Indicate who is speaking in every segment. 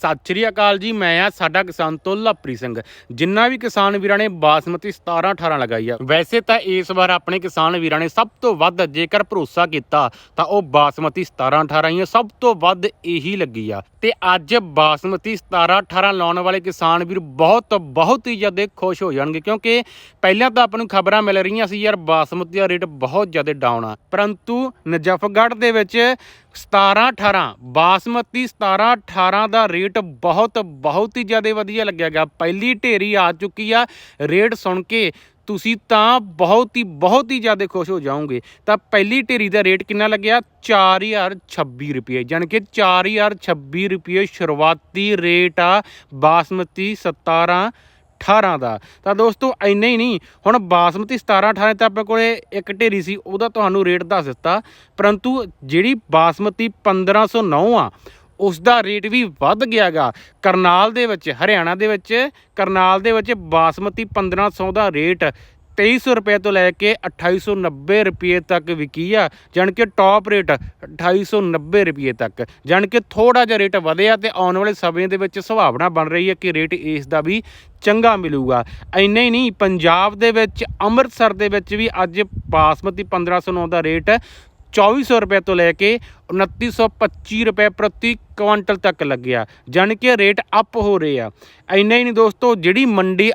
Speaker 1: ਸਤਿ ਸ਼੍ਰੀ ਅਕਾਲ ਜੀ, ਮੈਂ ਆ ਸਾਡਾ ਕਿਸਾਨ ਤੋਂ ਤੋਲਾਪਰੀ ਸਿੰਘ। ਜਿੰਨਾ ਵੀ ਕਿਸਾਨ ਵੀਰਾਂ ਨੇ ਬਾਸਮਤੀ 17 18 ਲਗਾਈ ਆ, ਵੈਸੇ ਤਾਂ ਇਸ ਵਾਰ ਆਪਣੇ ਕਿਸਾਨ ਵੀਰਾਂ ਨੇ ਸਭ ਤੋਂ ਵੱਧ ਜੇਕਰ ਭਰੋਸਾ ਕੀਤਾ, ਤਾਂ ਉਹ ਬਾਸਮਤੀ 17 18 ਹੀ ਆ, ਸਭ ਤੋਂ ਵੱਧ ਇਹੀ ਲੱਗੀ ਆ। ਤੇ ਅੱਜ ਬਾਸਮਤੀ 17 18 ਲਾਉਣ ਵਾਲੇ ਕਿਸਾਨ ਵੀਰ ਬਹੁਤ ਬਹੁਤ ਹੀ ਜ਼ਿਆਦਾ ਖੁਸ਼ ਹੋ ਜਾਣਗੇ, ਕਿਉਂਕਿ ਪਹਿਲਾਂ ਤਾਂ ਆਪਾਂ ਨੂੰ ਖਬਰਾਂ ਮਿਲ ਰਹੀਆਂ ਸੀ, ਯਾਰ ਬਾਸਮਤੀ ਦਾ ਰੇਟ ਬਹੁਤ ਜ਼ਿਆਦਾ ਡਾਊਨ ਆ। ਪਰੰਤੂ ਨਜਫਗੜ੍ਹ ਦੇ ਵਿੱਚ 17 18 ਬਾਸਮਤੀ 17 18 ਦਾ ਰੇਟ ਬਹੁਤ ਬਹੁਤ ਹੀ ਜ਼ਿਆਦਾ ਵਧੀਆ ਲੱਗਿਆਗਾ ਪਹਿਲੀ ਢੇਰੀ ਆ ਚੁੱਕੀ ਆ। ਰੇਟ ਸੁਣ ਕੇ ਤੁਸੀਂ ਤਾਂ ਬਹੁਤ ਹੀ ਬਹੁਤ ਹੀ ਜ਼ਿਆਦਾ ਖੁਸ਼ ਹੋ ਜਾਓਗੇ। ਤਾਂ ਪਹਿਲੀ ਢੇਰੀ ਦਾ ਰੇਟ ਕਿੰਨਾ ਲੱਗਿਆ? 4026 ਰੁਪਏ। ਯਾਨੀ ਕਿ 4026 ਰੁਪਏ ਸ਼ੁਰੂਆਤੀ ਰੇਟ ਆ ਬਾਸਮਤੀ 17 18 ਦਾ। ਤਾਂ ਦੋਸਤੋ, ਇੰਨਾ ਹੀ ਨਹੀਂ। ਹੁਣ ਬਾਸਮਤੀ 17 18 ਤਾਂ ਆਪਣੇ ਕੋਲੇ ਇੱਕ ਢੇਰੀ ਸੀ, ਉਹਦਾ ਤੁਹਾਨੂੰ ਰੇਟ ਦੱਸ ਦਿੱਤਾ। ਪਰੰਤੂ ਜਿਹੜੀ ਬਾਸਮਤੀ 1509 ਆ ਉਸ ਦਾ ਰੇਟ ਵੀ ਵੱਧ ਗਿਆਗਾ। ਕਰਨਾਲ ਦੇ ਵਿੱਚ, ਹਰਿਆਣਾ ਦੇ ਵਿੱਚ, ਕਰਨਾਲ ਦੇ ਵਿੱਚ ਬਾਸਮਤੀ 1500 ਦਾ ਰੇਟ 2300 ਰੁਪਏ ਤੋਂ ਲੈ ਕੇ 2890 ਰੁਪਏ ਤੱਕ ਵਿਕੀ ਆ। ਜਾਣੀ ਕਿ ਟੌਪ ਰੇਟ 2890 ਰੁਪਏ ਤੱਕ। ਜਾਣੀ ਕਿ ਥੋੜਾ ਜਿਹਾ ਰੇਟ ਵਧਿਆ ਤੇ ਆਉਣ ਵਾਲੇ ਸਮੇਂ ਦੇ ਵਿੱਚ ਸੁਭਾਵਨਾ ਬਣ ਰਹੀ ਹੈ ਕਿ ਰੇਟ ਇਸ ਦਾ ਵੀ ਚੰਗਾ ਮਿਲੂਗਾ। ਇੰਨੇ ਹੀ ਨਹੀਂ, ਪੰਜਾਬ ਦੇ ਵਿੱਚ, ਅੰਮ੍ਰਿਤਸਰ ਦੇ ਵਿੱਚ ਵੀ ਅੱਜ ਬਾਸਮਤੀ 1509 ਦਾ ਰੇਟ 2400 ਰੁਪਏ ਤੋਂ ਲੈ ਕੇ 2925 ਰੁਪਏ ਪ੍ਰਤੀ ਕੁਇੰਟਲ ਤੱਕ ਲੱਗਿਆ ਜਾਣੀ ਕਿ ਰੇਟ ਅਪ ਹੋ ਰਹੇ ਆ ਇੰਨਾ ਹੀ ਨਹੀਂ ਦੋਸਤੋ ਜਿਹੜੀ ਮੰਡੀ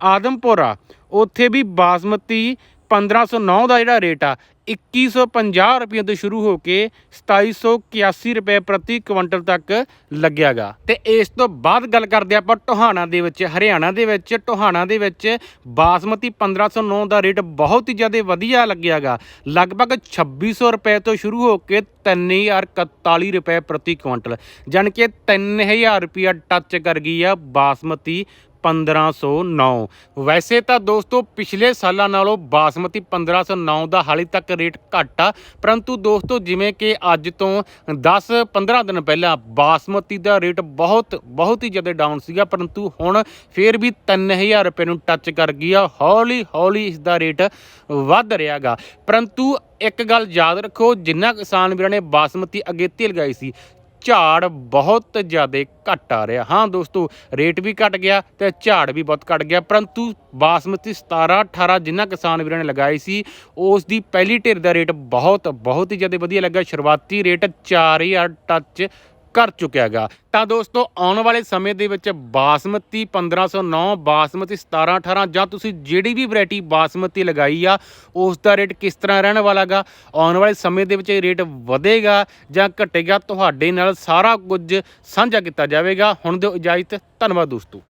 Speaker 1: ਆਦਮਪੁਰ ਆ ਉੱਥੇ ਵੀ ਬਾਸਮਤੀ 1509 ਦਾ ਜਿਹੜਾ ਰੇਟ ਆ 2150 ਰੁਪਏ ਤੋਂ ਸ਼ੁਰੂ ਹੋ ਕੇ 2781 ਰੁਪਏ ਪ੍ਰਤੀ ਕੁਇੰਟਲ ਤੱਕ ਲੱਗਿਆਗਾ। ਤੇ ਇਸ ਤੋਂ ਬਾਅਦ ਗੱਲ ਕਰਦੇ ਆਪਾਂ ਟੋਹਾਣਾ ਦੇ ਵਿੱਚ, ਹਰਿਆਣਾ ਦੇ ਵਿੱਚ। ਟੋਹਾਣਾ ਦੇ ਵਿੱਚ ਬਾਸਮਤੀ 1509 ਦਾ ਰੇਟ ਬਹੁਤ ਹੀ ਜ਼ਿਆਦਾ ਵਧੀਆ ਲੱਗਿਆਗਾ। ਲਗਭਗ 2600 ਰੁਪਏ ਤੋਂ ਸ਼ੁਰੂ ਹੋ ਕੇ 3041 ਰੁਪਏ ਪ੍ਰਤੀ ਕੁਇੰਟਲ। ਜਾਣੀ ਕਿ 3000 ਰੁਪਿਆ ਟੱਚ ਕਰ ਗਈ ਆ ਬਾਸਮਤੀ 1509 ਵੈਸੇ ਤਾਂ ਦੋਸਤੋ, ਪਿਛਲੇ ਸਾਲਾਂ ਨਾਲੋਂ ਬਾਸਮਤੀ 1509 ਦਾ ਹਾਲੇ ਤੱਕ ਰੇਟ ਘੱਟ ਆ। ਪਰੰਤੂ ਦੋਸਤੋ, ਜਿਵੇਂ ਕਿ ਅੱਜ ਤੋਂ 10-15 ਦਿਨ ਪਹਿਲਾਂ ਬਾਸਮਤੀ ਦਾ ਰੇਟ ਬਹੁਤ ਬਹੁਤ ਹੀ ਜ਼ਿਆਦਾ ਡਾਊਨ ਸੀਗਾ। ਪਰੰਤੂ ਹੁਣ ਫੇਰ ਵੀ 3000 ਰੁਪਏ ਨੂੰ ਟੱਚ ਕਰ ਗਈ ਆ। ਹੌਲੀ ਹੌਲੀ ਇਸ ਦਾ ਰੇਟ ਵੱਧ ਰਿਹਾਗਾ ਪਰੰਤੂ ਇੱਕ ਗੱਲ ਯਾਦ ਰੱਖੋ, ਜਿੰਨਾ ਕਿਸਾਨ ਵੀਰਾਂ ਨੇ ਬਾਸਮਤੀ ਅਗੇਤੀ ਲਗਾਈ ਸੀ ਝਾੜ ਬਹੁਤ ਜ਼ਿਆਦਾ ਘਟ ਆ ਰਿਹਾ। ਹਾਂ ਦੋਸਤੋ, ਰੇਟ ਵੀ ਘਟ ਗਿਆ ਤੇ ਝਾੜ ਵੀ ਬਹੁਤ ਘਟ ਗਿਆ। ਪਰੰਤੂ ਬਾਸਮਤੀ 17 18 ਜਿੰਨਾ ਕਿਸਾਨ ਵੀਰਾਂ ਨੇ ਲਗਾਈ ਸੀ, ਉਸ ਦੀ ਪਹਿਲੀ ਢੇਰ ਦਾ ਰੇਟ ਬਹੁਤ ਬਹੁਤ ਹੀ ਜ਼ਿਆਦਾ ਵਧੀਆ ਲੱਗਾ। ਸ਼ੁਰੂਆਤੀ ਰੇਟ 4000 ਟੱਚ ਕਰ ਚੁੱਕਿਆ ਚੁੱਕਿਆਗਾ ਤਾਂ ਦੋਸਤੋ, ਆਉਣ ਵਾਲੇ ਸਮੇਂ ਦੇ ਵਿੱਚ ਬਾਸਮਤੀ 1509 ਬਾਸਮਤੀ 17 18 ਜਾਂ ਤੁਸੀਂ ਜਿਹੜੀ ਵੀ ਵੈਰਾਈਟੀ ਬਾਸਮਤੀ ਲਗਾਈ ਆ, ਉਸ ਦਾ ਰੇਟ ਕਿਸ ਤਰ੍ਹਾਂ ਰਹਿਣ ਵਾਲਾਗਾ ਆਉਣ ਵਾਲੇ ਸਮੇਂ ਦੇ ਵਿੱਚ ਇਹ ਰੇਟ ਵਧੇਗਾ ਜਾਂ ਘਟੇਗਾ? ਤੁਹਾਡੇ ਨਾਲ ਸਾਰਾ ਕੁਝ ਸਾਂਝਾ ਕੀਤਾ ਜਾਵੇਗਾ। ਹੁਣ ਦਿਓ ਇਜਾਜ਼ਤ, ਧੰਨਵਾਦ ਦੋਸਤੋ।